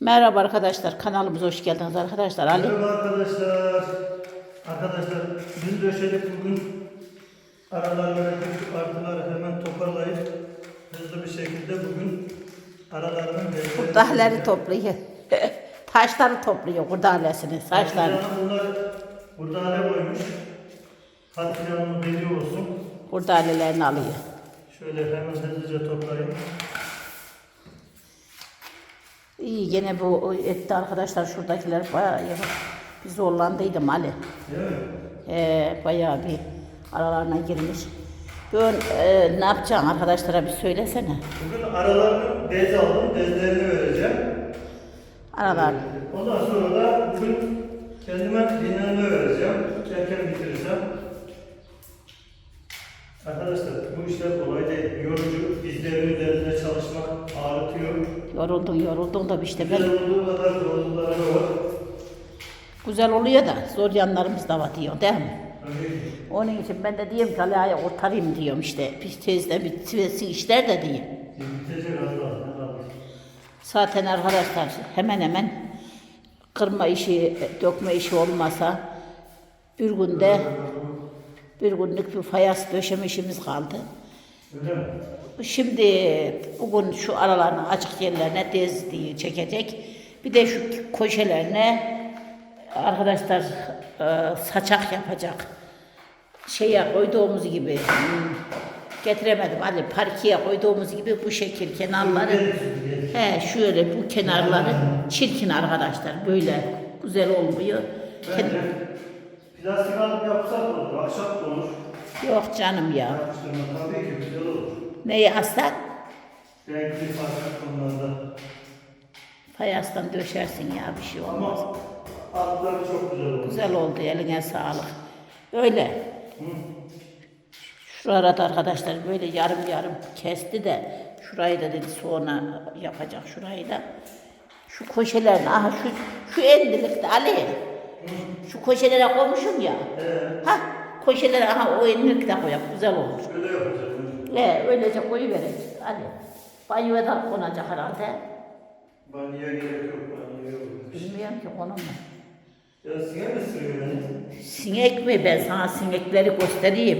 Merhaba arkadaşlar, kanalımıza hoş geldiniz arkadaşlar. Ali, Merhaba arkadaşlar. Arkadaşlar biz döşedik bugün aralarına küçük artıları hemen toparlayıp hızlı bir şekilde bugün aralarının çekeceğim. topluyor. Taşları topluyor kurdahalesini, saçlarını. Bunlar kurdale koymuş. Hanım'ın dediği olsun. Kurdahalelerini alıyor. Şöyle hemen hızlıca toplayayım. İyi gene bu etti arkadaşlar şuradakiler bayağı. Bir zorlandıydım Ali. Ee, bayağı bir aralarına girmiş. Ben e, ne yapacağım arkadaşlara bir söylesene. Bugün aralarını bez aldım. Bezlerini vereceğim. Aralar. Ondan sonra da bugün kendime dinlenme vereceğim. Erken bitirirsem. Arkadaşlar bu işler kolay değil. Yorucu, dizlerin üzerinde çalışmak ağrıtıyor. Yoruldun yoruldun da işte ben Güzel oluyor da zor yanlarımız da var diyor değil mi? Onun için ben de diyorum ki Ali'ye kurtarayım diyorum işte. Bir teyze bitsin işler de diyeyim. Zaten arkadaşlar hemen hemen kırma işi, dökme işi olmasa bir günde bir günlük bir fayans döşeme işimiz kaldı. Öyle mi? Şimdi bugün şu aralarını açık yerlerine dez diye çekecek. Bir de şu köşelerine arkadaşlar e, saçak yapacak. Şeye koyduğumuz gibi hmm, getiremedim Ali parkiye koyduğumuz gibi bu şekil kenarları he şöyle bu kenarları çirkin arkadaşlar böyle güzel olmuyor. Bence plastik alıp yapsak olur, ahşap da olur. Yok canım ya. Yapıştırma tabii ki güzel olur. Neyi aslan? Renkli farklı konularda. Fayanstan döşersin ya bir şey olmaz. Ama altları çok güzel olur. Güzel oldu eline sağlık. Öyle. Şu arada arkadaşlar böyle yarım yarım kesti de şurayı da dedi sonra yapacak şurayı da. Şu köşelerini aha şu şu endilikte Ali. Şu köşelere koymuşum ya. Ha köşelere aha o endilikte koyup güzel olur. Öyle yapacağız. Ne öylece koyuvereceğiz Ali. Banyoya da konacak herhalde. Banyoya gerek yok, banyoya yok. Bilmiyorum ki konu mu? Ya sine mi sürüyor beni? Sinek mi? Ben sana sinekleri göstereyim.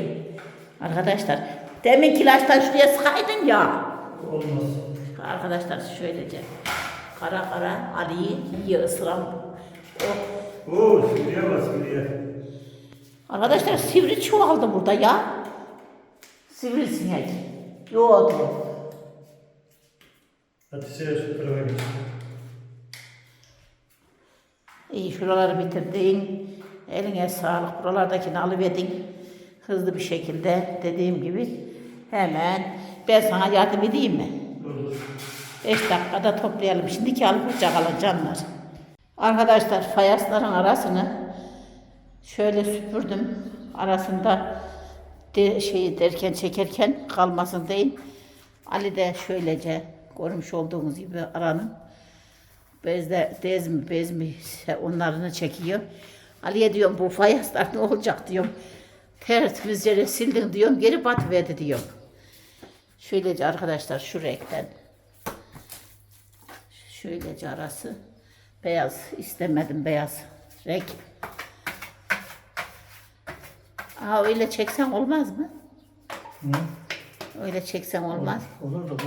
Arkadaşlar, demin kilaştan şuraya sıkaydın ya. Olmaz. Arkadaşlar şöylece kara kara Ali'yi yiye ısıran o. Oo, sürüye bak sürüye. Arkadaşlar sivri çoğaldı burada ya. Sivri sinek. Yoğdu. Hatice'ye şu tarafa geç. İyi şuraları bitirdin. Eline sağlık. Buralardakini alıverdin. Hızlı bir şekilde dediğim gibi hemen ben sana yardım edeyim mi? Olur. 5 dakikada toplayalım. Şimdiki alıp hoşça kalın canlar. Arkadaşlar fayansların arasını şöyle süpürdüm. Arasında de, şeyi derken çekerken kalmasın değil. Ali de şöylece görmüş olduğunuz gibi aranın bezde dez mi bez mi onlarını çekiyor. Ali'ye diyorum bu fayanslar ne olacak diyorum. Tertemizce sildin diyorum geri batıverdi diyorum. Şöylece arkadaşlar şu renkten Şöylece arası beyaz istemedim beyaz renk. Aa öyle çeksen olmaz mı? Hı? Öyle çeksen olmaz. Olur da bu.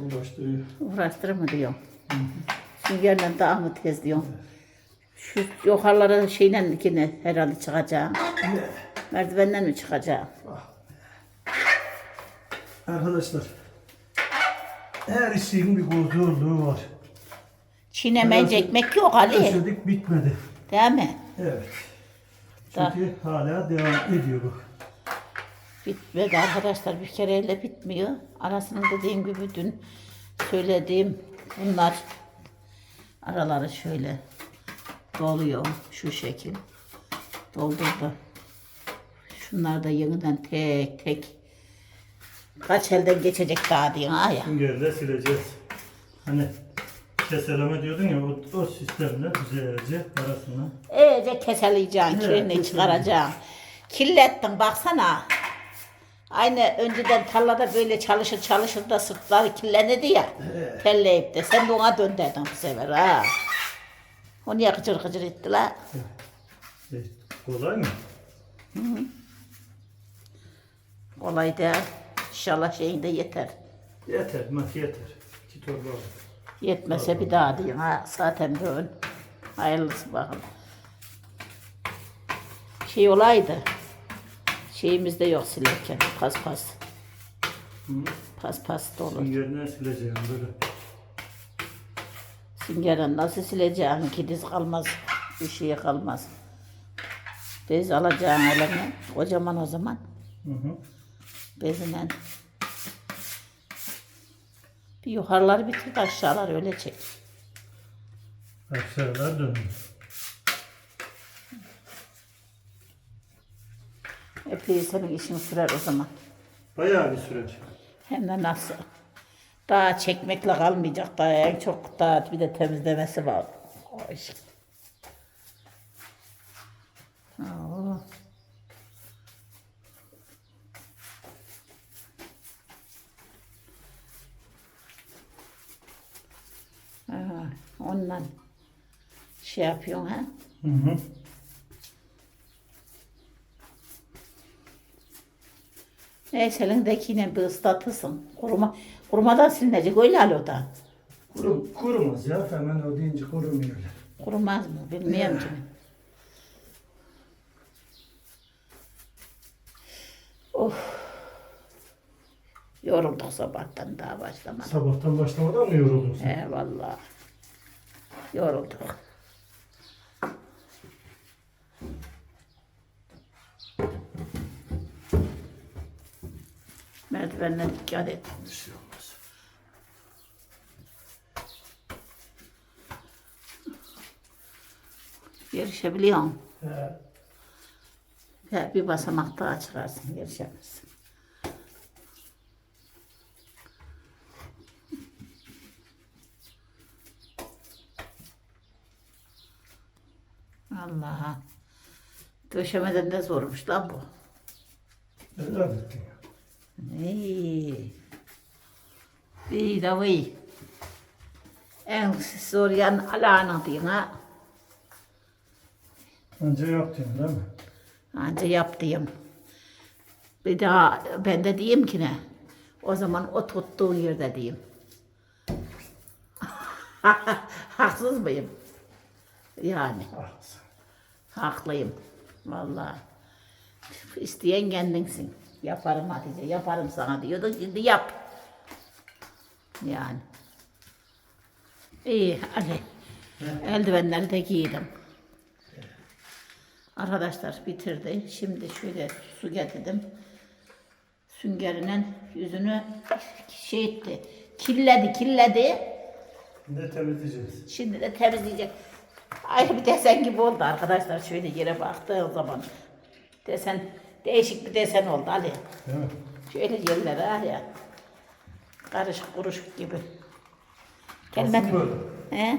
Uğraştırıyor. Uğraştırır mı diyorum. Süngerle daha mı tez diyorum. Şu yukarılara şeyle yine herhalde çıkacağım. Merdivenden mi çıkacağım? Arkadaşlar, her işin bir zorluğu var. Çiğnemeyince ekmek yok Ali. Yaşadık bitmedi. Değil mi? Evet. Çünkü hala devam ediyor bu. Bitmedi arkadaşlar bir kereyle bitmiyor. Arasını dediğim gibi dün söylediğim bunlar araları şöyle doluyor şu şekil. Doldurdu. Şunlar da yeniden tek tek kaç elden geçecek daha diye ha ya. Süngerle sileceğiz. Hani keseleme diyordun ya o, o sistemle güzelce arasına. İyice keseleyeceksin, Evet, kirini keseleyeceğim. çıkaracaksın. Kirlettin baksana. Aynı önceden tarlada böyle çalışır çalışır da sırtları kirlenirdi ya. Telleyip de sen de ona dönderdin bu sefer ha. O niye kıcır kıcır etti la? E, kolay mı? Kolay da inşallah şeyinde yeter. Yeter, mah yeter. İki torba. Yetmese bir daha diyeyim ha. Zaten böyle. Hayırlısı bakalım. Şey olaydı. Şeyimiz de yok silerken. Pas pas. Pas pas da olur. Süngerine sileceğim böyle. Süngerin nasıl sileceğin ki diz kalmaz. Bir şey kalmaz. Bez alacağın eline. Kocaman o zaman. Hı hı. Bezinen. Bir yukarıları bitir aşağıları öyle çek. Aşağılar dönüyor. Epey senin işin sürer o zaman. Bayağı bir süreç. Hem de nasıl? Daha çekmekle kalmayacak. Daha en çok daha bir de temizlemesi var. Oy. Oo. Ha, ondan şey yapıyorsun ha? Hı hı. Neyse elindekine bir ıslatırsın. Kuruma, kurumadan silinecek öyle hal o da. Kurum, kurumaz ya. Hemen o deyince kurumuyor. Kurumaz mı bilmiyorum ki. Of. Yorulduk sabahtan daha başlamadan. Sabahtan başlamadan mı yoruldun sen? He vallahi. Yorulduk. Merdivenle dikkat et. Bir şey olmaz. Yarışabiliyor musun? He. Ya bir basamak daha çıkarsın yarışamazsın. Allah'a. Döşemeden de zormuş lan bu. Helal ettin ya. İyi. İyi de iyi. En zor yan alana diyorsun ha. Önce yaptın değil mi? Anca yaptım. Bir daha ben de diyeyim ki ne? O zaman o tuttuğun yerde diyeyim. Haksız mıyım? Yani Haklısın. Haklıyım. Vallahi. İsteyen kendinsin. Yaparım Hatice, yaparım sana diyordun. Şimdi yap. Yani. İyi, hadi. Eldivenleri de giydim. Arkadaşlar bitirdi. Şimdi şöyle su getirdim. Süngerinin yüzünü şey etti. Kirledi, kirledi. Ne temizleyeceğiz? Şimdi de temizleyecek. Ayrı bir desen gibi oldu arkadaşlar. Şöyle yere baktığım zaman. Desen, değişik bir desen oldu Ali. Değil mi? Şöyle yerlere ha ya. Karışık kuruşuk gibi. Kalsın Gelmedi. böyle. He?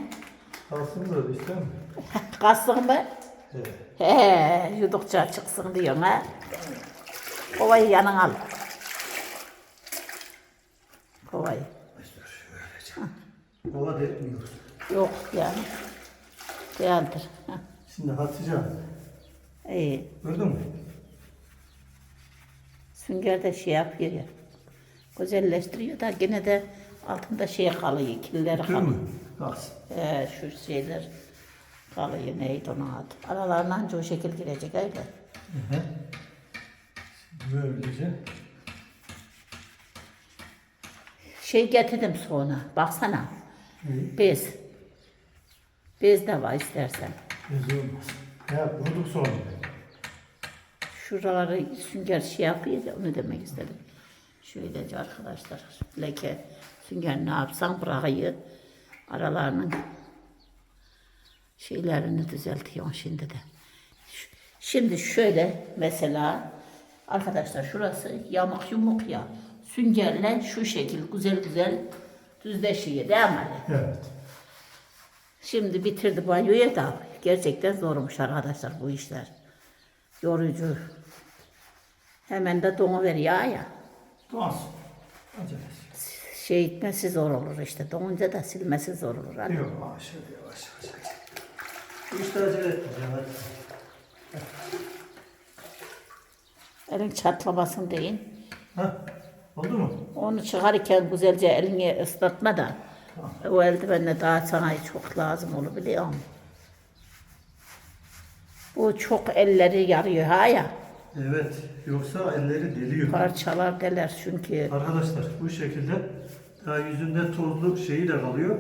Kalsın böyle ister mi? Kalsın mı? He. He, yudukça çıksın diyorsun ha. Kovayı yanına al. Kovayı. Kova delmiyoruz. Yok yani. Heh, Şimdi Hatice Hanım, İyi. gördün mü? Sünger de şey yapıyor ya. Güzelleştiriyor da gene de altında şey kalıyor, kirleri Tür kalıyor. mü? Ee, şu şeyler kalıyor, neydi onun adı. Aralarına anca o şekil girecek öyle. Hı hı. Böylece. Şey getirdim sonra, baksana. İyi. Bez. Bez de var istersen. Bez olmaz. Ya vurduk sonra. Şuraları sünger şey yapıyor ya, onu demek istedim. Şöylece arkadaşlar, leke sünger ne yapsan bırakıyor. Aralarının şeylerini düzeltiyorsun şimdi de. Şimdi şöyle mesela arkadaşlar şurası yamuk yumuk ya. Süngerle şu şekil güzel güzel düzleşiyor değil mi? Evet. Şimdi bitirdi banyoyu da gerçekten zormuş arkadaşlar bu işler. Yorucu. Hemen de donu ver ya ya. Doğansın. Acele. Şey etmesi zor olur işte. Donunca da silmesi zor olur. Ali. Yok yavaş yavaş yavaş. Bu işte acele. Elin çatlamasın deyin. Ha? Oldu mu? Onu çıkarırken güzelce elini ıslatma da. O eldivenle daha sana çok lazım olur biliyor musun? Bu çok elleri yarıyor ha ya. Evet. Yoksa elleri deliyor. Parçalar deler çünkü. Arkadaşlar bu şekilde daha yüzünde tozlu şeyi de kalıyor.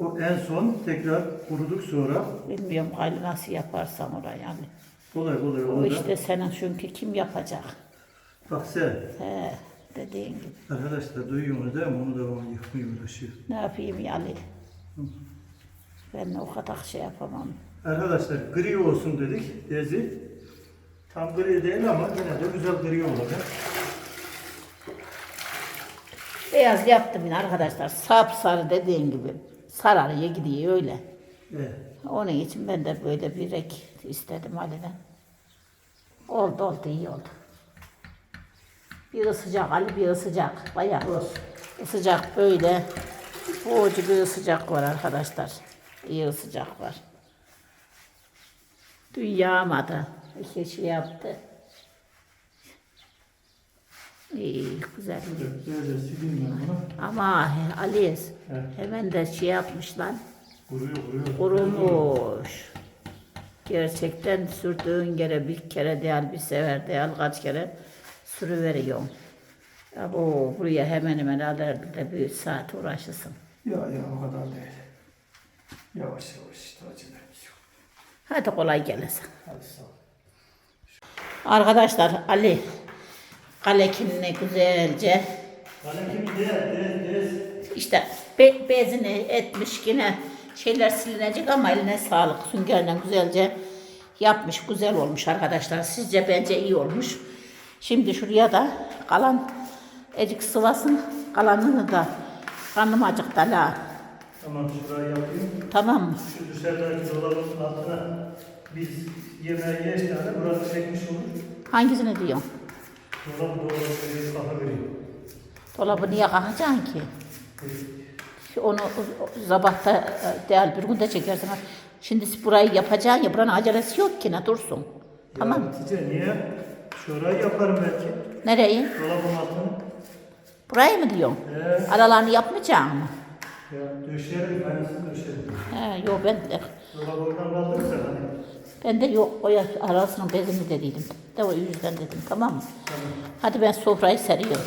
O en son tekrar kuruduk sonra Bilmiyorum gayrı nasıl yaparsan orayı yani. kolay kolay O işte senin çünkü kim yapacak? Bak sen He, dediğin gibi. arkadaşlar duyuyorsunuz değil mi? Onu da bana yapmıyor uğraşıyor. Ne yapayım yani? Ben o kadar şey yapamam. Arkadaşlar gri olsun dedik bezi. Tam gri değil ama yine de güzel gri olacak. Beyaz yaptım yine arkadaşlar. Sap sarı dediğin gibi. Sararıya gidiyor öyle. Evet. Onun için ben de böyle bir renk istedim Ali'den. Oldu oldu iyi oldu. Bir ısıcak Ali bir ısıcak. Bayağı Olsun. ısıcak böyle. Boğucu bir ısıcak var arkadaşlar. İyi ısıcak var. Dün yağmadı. İki şey yaptı. İyi güzel. Böyle sileyim ben bunu. Ama Ali hemen de şey yapmışlar. Kuruyor kuruyor. Kurumuş. Gerçekten sürdüğün yere bir kere değil, bir sefer değil, kaç kere sürüveriyorum. Ya bu buraya hemen hemen alır bir saat uğraşırsın. Ya ya o kadar değil. Yavaş yavaş işte acelemiz yok. Hadi kolay gelsin. Hadi sağ ol. Arkadaşlar Ali kalekini güzelce Kalem gibi değil, değil, değil. işte be, bezini etmiş yine şeyler silinecek ama eline sağlık süngerle güzelce yapmış güzel olmuş arkadaşlar sizce bence iyi olmuş şimdi şuraya da kalan ecik sıvasın kalanını da karnım acıktı la Tamam şurayı yapayım. tamam mı Şu dışarıdaki dolabın altına biz yemeği yeş tane burası çekmiş olur. hangisini diyorsun Dolabı dolabı kafa veriyor. dolabı niye kalkacaksın ki onu sabahta e, değil bir günde çekersin şimdi burayı yapacaksın ya buranın acelesi yok ki ne dursun tamam Hatice niye? Şurayı yaparım belki. Nereyi? Dolabın altını. Burayı mı diyorsun? He. Aralarını yapmayacağım mı? Ya döşerim, aynısını döşerim. He, yok ben de, Dolabı oradan kaldırırsa hani. ben de yok o ya- arasının bezini dediydim. De o yüzden dedim tamam mı? Tamam. Hadi ben sofrayı seriyorum.